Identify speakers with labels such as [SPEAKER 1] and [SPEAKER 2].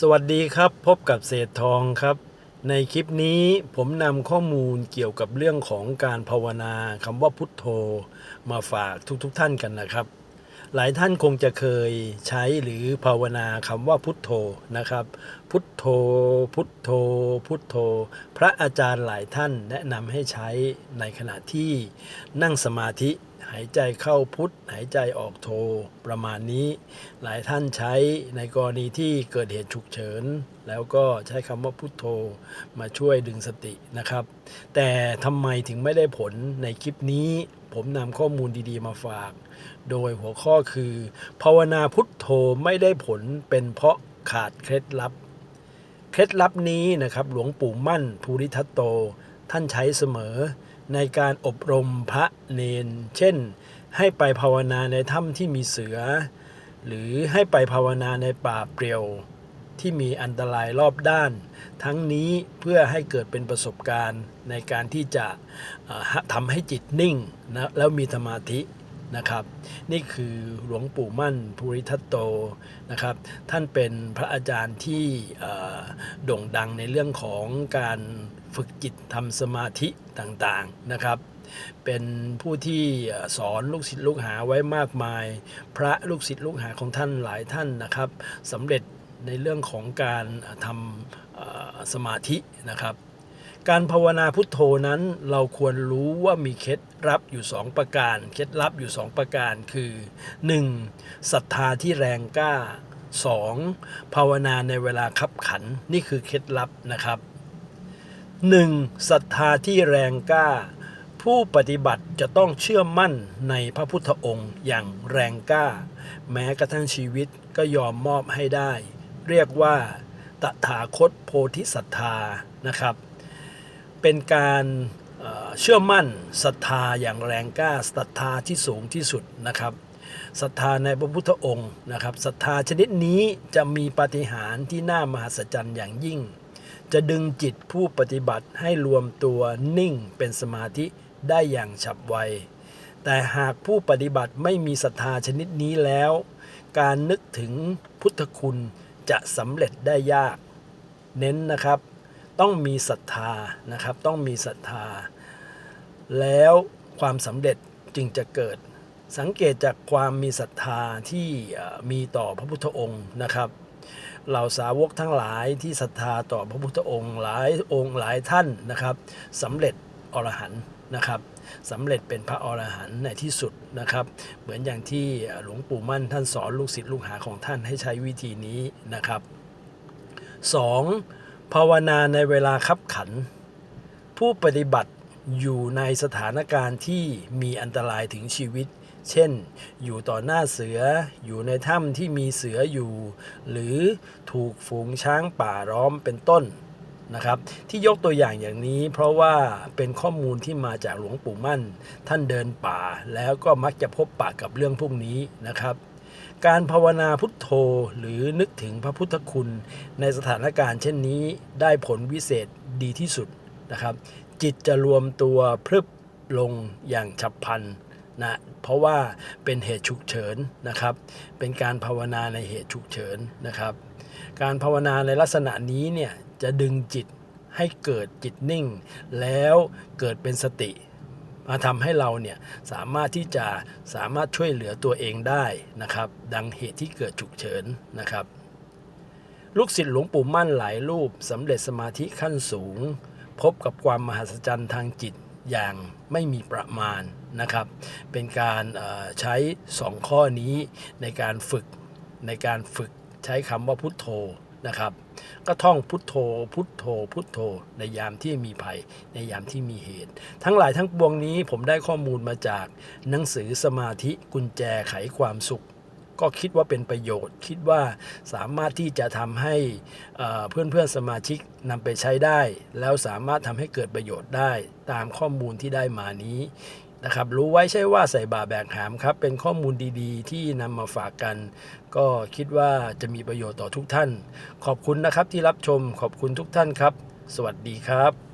[SPEAKER 1] สวัสดีครับพบกับเศษทองครับ ในคลิปนี้ผมนำข้อมูลเกี่ยวกับเรื่องของการภาวนาคำว่าพุทโธ มาฝากทุกๆทท่านกันนะครับ หลายท่านคงจะเคยใช้หรือภาวนาคำว่าพุทโธนะครับ พุทโธ พุทโธ พุทโธ พระอาจารย์หลายท่านแนะนำให้ใช้ในขณะที่นั่งสมาธิ หายใจเข้าพุทหายใจออกโท ประมาณนี้ หลายท่านใช้ในกรณีที่เกิดเหตุฉุกเฉิน แล้วก็ใช้คำว่าพุทโธมาช่วยดึงสตินะครับ แต่ทำไมถึงไม่ได้ผลในคลิปนี้ ผมนำข้อมูลดีๆมาฝาก โดยหัวข้อคือ ภาวนาพุทโธไม่ได้ผลเป็นเพราะขาดเคล็ดลับ เคล็ดลับนี้นะครับหลวงปู่มั่นภูริทัตโตท่านใช้เสมอ ในการอบรมพระเนน เช่น ให้ไปภาวนาในถ้ำที่มีเสือ หรือให้ไปภาวนาในป่าเปลี่ยว ที่มีอันตรายรอบด้าน ทั้งนี้เพื่อให้เกิดเป็นประสบการณ์ในการที่จะทำให้จิตนิ่งนะแล้วมีสมาธิ นะครับ นี่คือหลวงปู่มั่นภูริทัตโตนะครับ ท่านเป็นพระอาจารย์ที่โด่งดังในเรื่องของการฝึกจิตทำสมาธิต่างๆนะครับ เป็นผู้ที่สอนลูกศิษย์ลูกหาไว้มากมาย พระลูกศิษย์ลูกหาของท่านหลายท่านนะครับสำเร็จในเรื่องของการทำสมาธินะครับ การภาวนาพุทโธนั้นเราควรรู้ว่ามีเคล็ดลับอยู่ 2 ประการ เคล็ดลับอยู่ 2 ประการคือ 1. ศรัทธาที่แรงกล้า 2. ภาวนาในเวลาขับขันนี่คือเคล็ดลับนะครับ 1. ศรัทธาที่แรงกล้า ผู้ปฏิบัติจะต้องเชื่อมั่นในพระพุทธองค์อย่างแรงกล้า แม้กระทั่งชีวิตก็ยอมมอบให้ได้ เรียกว่าตถาคตโพธิศรัทธานะครับ เป็นการเชื่อมั่นศรัทธาอย่างแรงกล้าศรัทธาที่สูงที่สุดนะครับศรัทธาในพระพุทธองค์นะครับศรัทธาชนิดนี้จะมีปาฏิหาริย์ที่น่ามหัศจรรย์อย่างยิ่ง จะดึงจิตผู้ปฏิบัติให้รวมตัวนิ่งเป็นสมาธิได้อย่างฉับไว แต่หากผู้ปฏิบัติไม่มีศรัทธาชนิดนี้แล้ว การนึกถึงพุทธคุณจะสำเร็จได้ยาก เน้นนะครับ ต้องมีศรัทธานะครับ ต้องมีศรัทธา แล้วความสำเร็จจึงจะเกิด สังเกตจากความมีศรัทธาที่มีต่อพระพุทธองค์นะครับเหล่าสาวกทั้งหลายที่ศรัทธาต่อพระพุทธองค์หลายองค์หลายท่านนะครับสำเร็จอรหันต์นะครับสำเร็จเป็นพระอรหันต์ในที่สุดนะครับ เหมือนอย่างที่หลวงปู่มั่นท่านสอนลูกศิษย์ลูกหาของท่านให้ใช้วิธีนี้นะครับ 2. ภาวนาในเวลาคับขัน ผู้ปฏิบัติอยู่ในสถานการณ์ที่มีอันตรายถึงชีวิต เช่น อยู่ต่อหน้าเสือ อยู่ในถ้ำที่มีเสืออยู่ หรือถูกฝูงช้างป่าร้อมเป็นต้นนะครับ ที่ยกตัวอย่างอย่างนี้ เพราะว่าเป็นข้อมูลที่มาจากหลวงปู่มั่น ท่านเดินป่าแล้วก็มักจะพบปะกับเรื่องพวกนี้นะครับ การภาวนาพุทโธหรือนึกถึงพระพุทธคุณ ในสถานการณ์เช่นนี้ได้ผลวิเศษดีที่สุดนะครับ จิตจะรวมตัวพรึบลงอย่างฉับพลันนะเพราะว่าเป็นเหตุฉุกเฉินนะครับ เป็นการภาวนาในเหตุฉุกเฉินนะครับ การภาวนาในลักษณะนี้เนี่ยจะดึงจิตให้เกิดจิตนิ่ง แล้วเกิดเป็นสติ มาทำให้เราเนี่ยสามารถที่จะสามารถช่วยเหลือตัวเองได้นะครับ ดังเหตุที่เกิดฉุกเฉินนะครับ ลูกศิษย์หลวงปู่มั่นหลายรูปสำเร็จสมาธิขั้นสูง พบกับความมหัศจรรย์ทางจิตอย่างไม่มีประมาณนะครับ เป็นการใช้ 2 ข้อนี้ในการฝึกในการฝึกใช้คำว่าพุทโธ นะครับ ก็ท่องพุทโธ พุทโธ พุทโธ ในยามที่มีภัย ในยามที่มีเหตุ ทั้งหลายทั้งปวงนี้ผมได้ข้อมูลมาจากหนังสือสมาธิกุญแจไขความสุข ก็คิดว่าเป็นประโยชน์ คิดว่าสามารถที่จะทำให้เพื่อนเพื่อนสมาชิกนำไปใช้ได้ แล้วสามารถทำให้เกิดประโยชน์ได้ตามข้อมูลที่ได้มานี้ นะครับรู้ไว้ใช่ว่าใส่บาแบกหามครับ เป็นข้อมูลดีๆ ที่นำมาฝากกัน ก็คิดว่าจะมีประโยชน์ต่อทุกท่าน ขอบคุณนะครับที่รับชมขอบคุณทุกท่านครับ สวัสดีครับ